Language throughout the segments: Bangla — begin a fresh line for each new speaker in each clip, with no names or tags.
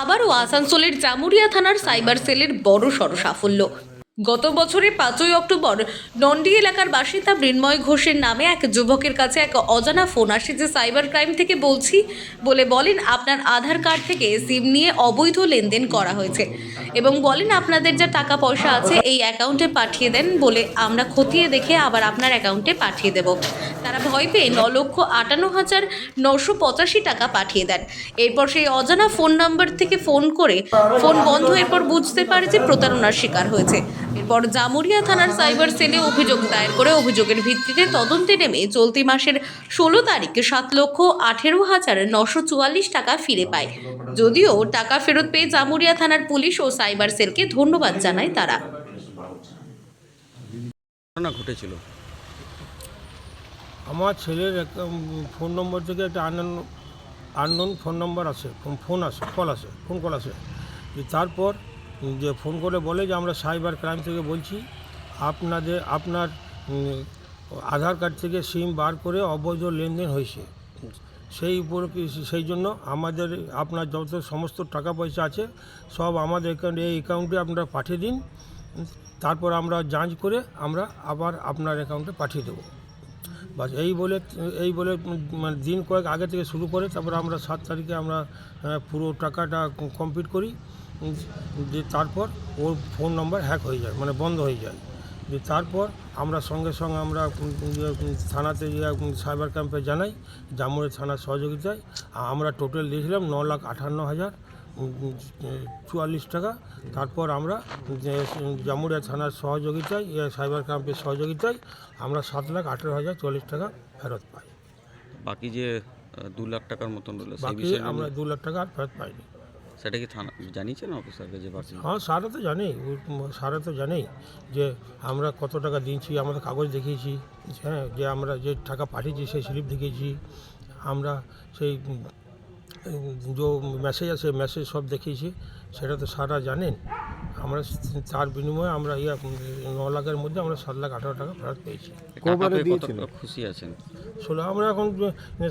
আবারও আসানসোলের জামুরিয়া থানার সাইবার সেলের বড় সড় সাফল্য। গত বছরের পাঁচই অক্টোবর নন্ডি এলাকার বাসিন্দা মৃন্ময় ঘোষের নামে এক যুবকের কাছে এক অজানা ফোন আসে যে সাইবার ক্রাইম থেকে বলছি। বলে বলেন আপনার আধার কার্ড থেকে সিম নিয়ে অবৈধ লেনদেন করা হয়েছে। এবং বলেন আপনাদের যা টাকা পয়সা আছে এই অ্যাকাউন্টে পাঠিয়ে দেন বলে আমরা খতিয়ে দেখে আবার আপনার অ্যাকাউন্টে পাঠিয়ে দেব। তারা ভয় পেয়ে ন লক্ষ আটান্ন হাজার নশো পঁচাশি টাকা পাঠিয়ে দেন। এরপর সেই অজানা ফোন নাম্বার থেকে ফোন করে ফোন বন্ধ, এরপর বুঝতে পারে যে প্রতারণার শিকার হয়েছে। এরপর জামুরিয়া থানার সাইবার সেলে অভিযোগ দায়ের করে অভিযোগের ভিত্তিতে তদন্তে নেমে চলতি মাসের ষোলো তারিখে সাত লক্ষ আঠেরো হাজার নশো চুয়াল্লিশ টাকা ফিরে পায়। যদিও টাকা ফেরত পেয়ে জামুরিয়া থানার পুলিশ ও সাইবার সেলকে ধন্যবাদ জানায় তারা।
ঘটনা ঘটেছিল।
আমার ছেলের একটা ফোন নম্বর থেকে একটা আননোন আননোন ফোন নম্বর আসে ফোন আসে কল আসে ফোন কল যে তারপর যে ফোন করে বলে যে আমরা সাইবার ক্রাইম থেকে বলছি, আপনাদের, আপনার আধার কার্ড থেকে সিম বার করে অবৈধ লেনদেন হয়েছে। সেই উপরে সেই জন্য আমাদের, আপনার যত সমস্ত টাকা পয়সা আছে, সব আমাদের অ্যাকাউন্টে এই অ্যাকাউন্টে আপনারা পাঠিয়ে দিন। তারপর আমরা যাঞ্চ করে আমরা আবার আপনার অ্যাকাউন্টে পাঠিয়ে দেবো। বাস এই বলে এই বলে মানে দিন কয়েক আগে থেকে শুরু করে তারপর আমরা সাত তারিখে আমরা পুরো টাকাটা কমপ্লিট করি যে তারপর ওর ফোন নম্বর হ্যাক হয়ে যায় মানে বন্ধ হয়ে যায়। যে তারপর আমরা সঙ্গে সঙ্গে আমরা ইয়ে, থানাতে ইয়ে, সাইবার ক্যাম্পে জানাই জামুরের থানার সহযোগিতায় আমরা টোটাল দিয়েছিলাম ন লাখ আটান্ন হাজার চুয়াল্লিশ টাকা। তারপর আমরা যে জামুরিয়া থানার সহযোগিতায় সাইবার ক্যাম্পের সহযোগিতায় আমরা সাত লাখ আঠেরো হাজার চল্লিশ টাকা ফেরত পাই।
বাকি যে দু লাখ টাকার মতন রইল সেই
বাকি
বিষয়ে
আমরা দু লাখ টাকা আর ফেরত পাইনি।
সেটা কি থানা জানিয়েছেন অফিসারকে যে বাকি
হ্যাঁ সারা তো জানেই সারা তো জানেই যে আমরা কত টাকা দিয়েছি আমাদের কাগজ দেখিয়েছি হ্যাঁ যে আমরা যে টাকা পাঠিয়েছি সেই স্লিপ দেখিয়েছি। আমরা সেই যে মেসেজ আছে মেসেজ সব দেখিয়েছি। সেটা তো সারা জানেন। আমরা তার বিনিময়ে আমরা ইয়া ন লাখের মধ্যে আমরা সাত লাখ আঠারো টাকা ফেরত পেয়েছি।
খুশি আছেন?
ষোলো আমরা এখন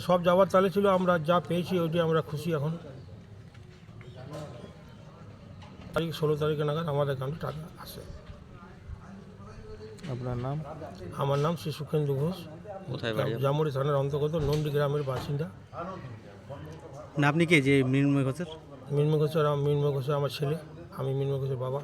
সব যাওয়ার তালে ছিল আমরা যা পেয়েছি ওইটি আমরা খুশি এখন। তারিখ ষোলো তারিখে নাগাদ আমাদের অ্যাকাউন্টে টাকা আসে।
আপনার নাম?
আমার নাম শ্রী সুখেন্দু ঘোষ।
কোথায় বাড়ি আপনার?
জামুড়ি থানার অন্তর্গত নন্দী গ্রামের বাসিন্দা।
না, আপনি কে? যে মৃন্ময় ঘোষের?
মৃন্ময় ঘোষের মৃন্ময় ঘোষের আমার ছেলে, আমি মৃন্ময় ঘোষের বাবা।